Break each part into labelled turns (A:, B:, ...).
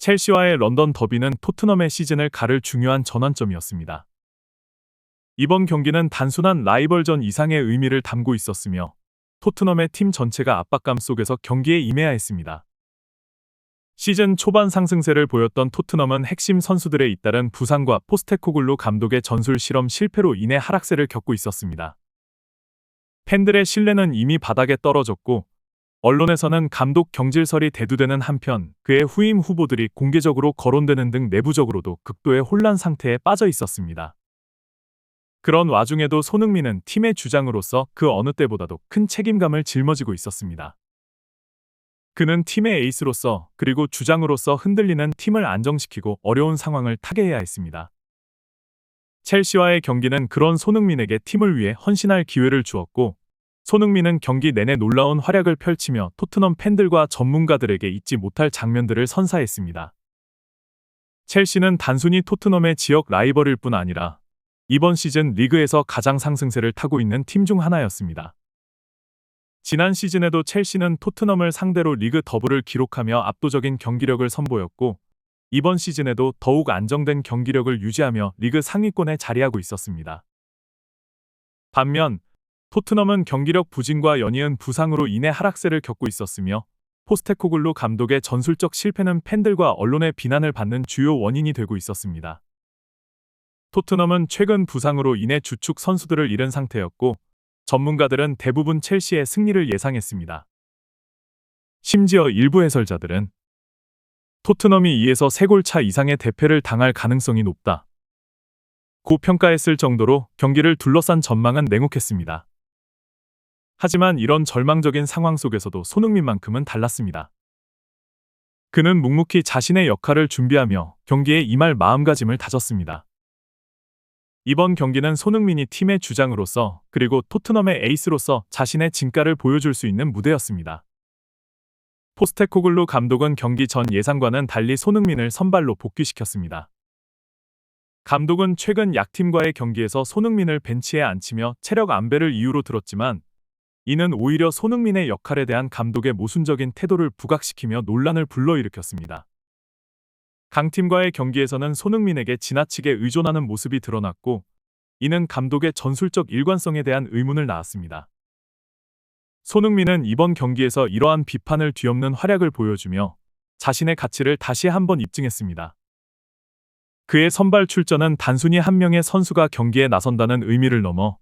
A: 첼시와의 런던 더비는 토트넘의 시즌을 가를 중요한 전환점이었습니다. 이번 경기는 단순한 라이벌전 이상의 의미를 담고 있었으며 토트넘의 팀 전체가 압박감 속에서 경기에 임해야 했습니다. 시즌 초반 상승세를 보였던 토트넘은 핵심 선수들에 잇따른 부상과 포스테코글루 감독의 전술 실험 실패로 인해 하락세를 겪고 있었습니다. 팬들의 신뢰는 이미 바닥에 떨어졌고 언론에서는 감독 경질설이 대두되는 한편 그의 후임 후보들이 공개적으로 거론되는 등 내부적으로도 극도의 혼란 상태에 빠져 있었습니다. 그런 와중에도 손흥민은 팀의 주장으로서 그 어느 때보다도 큰 책임감을 짊어지고 있었습니다. 그는 팀의 에이스로서 그리고 주장으로서 흔들리는 팀을 안정시키고 어려운 상황을 타개해야 했습니다. 첼시와의 경기는 그런 손흥민에게 팀을 위해 헌신할 기회를 주었고 손흥민은 경기 내내 놀라운 활약을 펼치며 토트넘 팬들과 전문가들에게 잊지 못할 장면들을 선사했습니다. 첼시는 단순히 토트넘의 지역 라이벌일 뿐 아니라 이번 시즌 리그에서 가장 상승세를 타고 있는 팀 중 하나였습니다. 지난 시즌에도 첼시는 토트넘을 상대로 리그 더블을 기록하며 압도적인 경기력을 선보였고 이번 시즌에도 더욱 안정된 경기력을 유지하며 리그 상위권에 자리하고 있었습니다. 반면 토트넘은 경기력 부진과 연이은 부상으로 인해 하락세를 겪고 있었으며 포스테코글루 감독의 전술적 실패는 팬들과 언론의 비난을 받는 주요 원인이 되고 있었습니다. 토트넘은 최근 부상으로 인해 주축 선수들을 잃은 상태였고 전문가들은 대부분 첼시의 승리를 예상했습니다. 심지어 일부 해설자들은 토트넘이 2에서 3골 차 이상의 대패를 당할 가능성이 높다. 고평가했을 정도로 경기를 둘러싼 전망은 냉혹했습니다. 하지만 이런 절망적인 상황 속에서도 손흥민만큼은 달랐습니다. 그는 묵묵히 자신의 역할을 준비하며 경기에 임할 마음가짐을 다졌습니다. 이번 경기는 손흥민이 팀의 주장으로서 그리고 토트넘의 에이스로서 자신의 진가를 보여줄 수 있는 무대였습니다. 포스테코글루 감독은 경기 전 예상과는 달리 손흥민을 선발로 복귀시켰습니다. 감독은 최근 약팀과의 경기에서 손흥민을 벤치에 앉히며 체력 안배를 이유로 들었지만 이는 오히려 손흥민의 역할에 대한 감독의 모순적인 태도를 부각시키며 논란을 불러일으켰습니다. 강팀과의 경기에서는 손흥민에게 지나치게 의존하는 모습이 드러났고 이는 감독의 전술적 일관성에 대한 의문을 낳았습니다. 손흥민은 이번 경기에서 이러한 비판을 뒤엎는 활약을 보여주며 자신의 가치를 다시 한번 입증했습니다. 그의 선발 출전은 단순히 한 명의 선수가 경기에 나선다는 의미를 넘어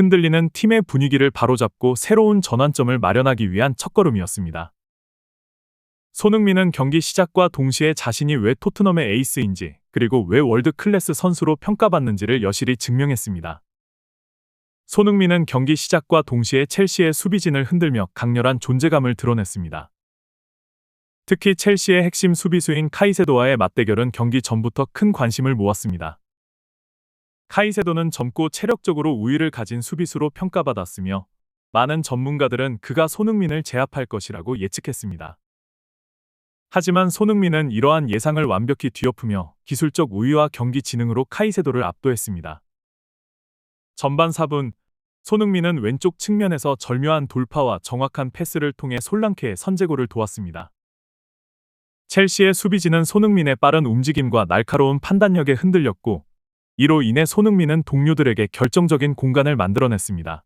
A: 흔들리는 팀의 분위기를 바로잡고 새로운 전환점을 마련하기 위한 첫걸음이었습니다. 손흥민은 경기 시작과 동시에 자신이 왜 토트넘의 에이스인지 그리고 왜 월드 클래스 선수로 평가받는지를 여실히 증명했습니다. 손흥민은 경기 시작과 동시에 첼시의 수비진을 흔들며 강렬한 존재감을 드러냈습니다. 특히 첼시의 핵심 수비수인 카이세도와의 맞대결은 경기 전부터 큰 관심을 모았습니다. 카이세도는 젊고 체력적으로 우위를 가진 수비수로 평가받았으며 많은 전문가들은 그가 손흥민을 제압할 것이라고 예측했습니다. 하지만 손흥민은 이러한 예상을 완벽히 뒤엎으며 기술적 우위와 경기 지능으로 카이세도를 압도했습니다. 전반 4분 손흥민은 왼쪽 측면에서 절묘한 돌파와 정확한 패스를 통해 솔랑케의 선제골을 도왔습니다. 첼시의 수비진은 손흥민의 빠른 움직임과 날카로운 판단력에 흔들렸고 이로 인해 손흥민은 동료들에게 결정적인 공간을 만들어냈습니다.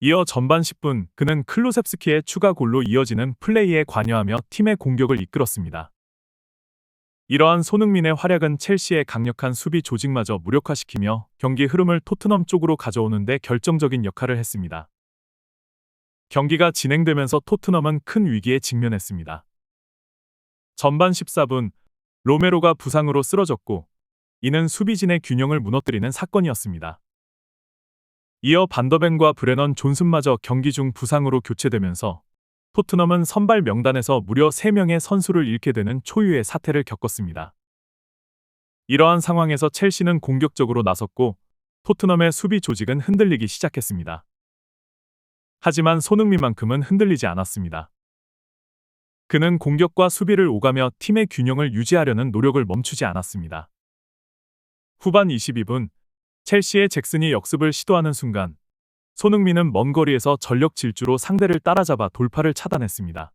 A: 이어 전반 10분 그는 클루셉스키의 추가 골로 이어지는 플레이에 관여하며 팀의 공격을 이끌었습니다. 이러한 손흥민의 활약은 첼시의 강력한 수비 조직마저 무력화시키며 경기 흐름을 토트넘 쪽으로 가져오는데 결정적인 역할을 했습니다. 경기가 진행되면서 토트넘은 큰 위기에 직면했습니다. 전반 14분 로메로가 부상으로 쓰러졌고 이는 수비진의 균형을 무너뜨리는 사건이었습니다. 이어 반더벤과 브레넌 존슨마저 경기 중 부상으로 교체되면서 토트넘은 선발 명단에서 무려 3명의 선수를 잃게 되는 초유의 사태를 겪었습니다. 이러한 상황에서 첼시는 공격적으로 나섰고 토트넘의 수비 조직은 흔들리기 시작했습니다. 하지만 손흥민만큼은 흔들리지 않았습니다. 그는 공격과 수비를 오가며 팀의 균형을 유지하려는 노력을 멈추지 않았습니다. 후반 22분 첼시의 잭슨이 역습을 시도하는 순간 손흥민은 먼 거리에서 전력 질주로 상대를 따라잡아 돌파를 차단했습니다.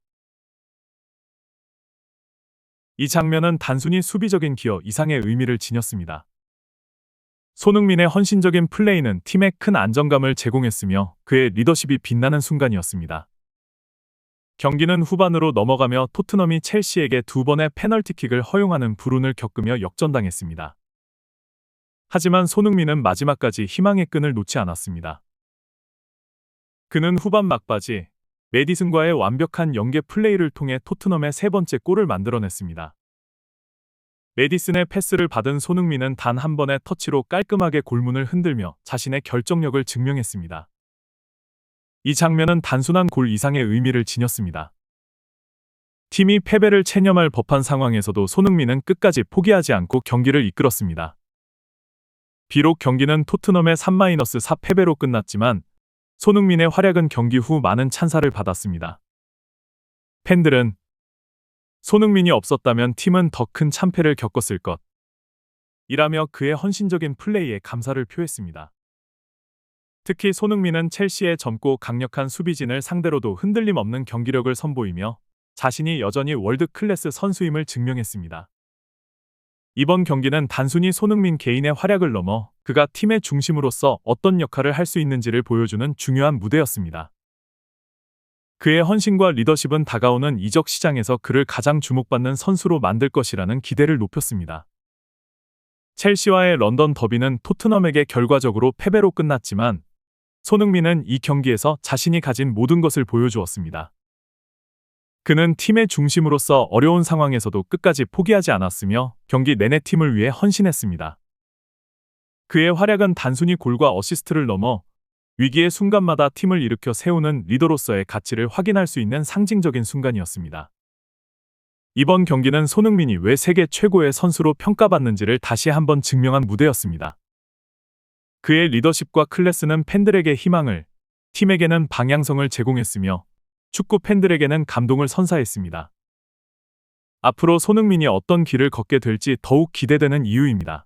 A: 이 장면은 단순히 수비적인 기여 이상의 의미를 지녔습니다. 손흥민의 헌신적인 플레이는 팀에 큰 안정감을 제공했으며 그의 리더십이 빛나는 순간이었습니다. 경기는 후반으로 넘어가며 토트넘이 첼시에게 두 번의 페널티킥을 허용하는 불운을 겪으며 역전당했습니다. 하지만 손흥민은 마지막까지 희망의 끈을 놓지 않았습니다. 그는 후반 막바지 메디슨과의 완벽한 연계 플레이를 통해 토트넘의 세 번째 골을 만들어냈습니다. 메디슨의 패스를 받은 손흥민은 단 한 번의 터치로 깔끔하게 골문을 흔들며 자신의 결정력을 증명했습니다. 이 장면은 단순한 골 이상의 의미를 지녔습니다. 팀이 패배를 체념할 법한 상황에서도 손흥민은 끝까지 포기하지 않고 경기를 이끌었습니다. 비록 경기는 토트넘의 3-4 패배로 끝났지만 손흥민의 활약은 경기 후 많은 찬사를 받았습니다. 팬들은 손흥민이 없었다면 팀은 더 큰 참패를 겪었을 것. 이라며 그의 헌신적인 플레이에 감사를 표했습니다. 특히 손흥민은 첼시의 젊고 강력한 수비진을 상대로도 흔들림 없는 경기력을 선보이며 자신이 여전히 월드 클래스 선수임을 증명했습니다. 이번 경기는 단순히 손흥민 개인의 활약을 넘어 그가 팀의 중심으로서 어떤 역할을 할 수 있는지를 보여주는 중요한 무대였습니다. 그의 헌신과 리더십은 다가오는 이적 시장에서 그를 가장 주목받는 선수로 만들 것이라는 기대를 높였습니다. 첼시와의 런던 더비는 토트넘에게 결과적으로 패배로 끝났지만 손흥민은 이 경기에서 자신이 가진 모든 것을 보여주었습니다. 그는 팀의 중심으로서 어려운 상황에서도 끝까지 포기하지 않았으며 경기 내내 팀을 위해 헌신했습니다. 그의 활약은 단순히 골과 어시스트를 넘어 위기의 순간마다 팀을 일으켜 세우는 리더로서의 가치를 확인할 수 있는 상징적인 순간이었습니다. 이번 경기는 손흥민이 왜 세계 최고의 선수로 평가받는지를 다시 한번 증명한 무대였습니다. 그의 리더십과 클래스는 팬들에게 희망을, 팀에게는 방향성을 제공했으며 축구 팬들에게는 감동을 선사했습니다. 앞으로 손흥민이 어떤 길을 걷게 될지 더욱 기대되는 이유입니다.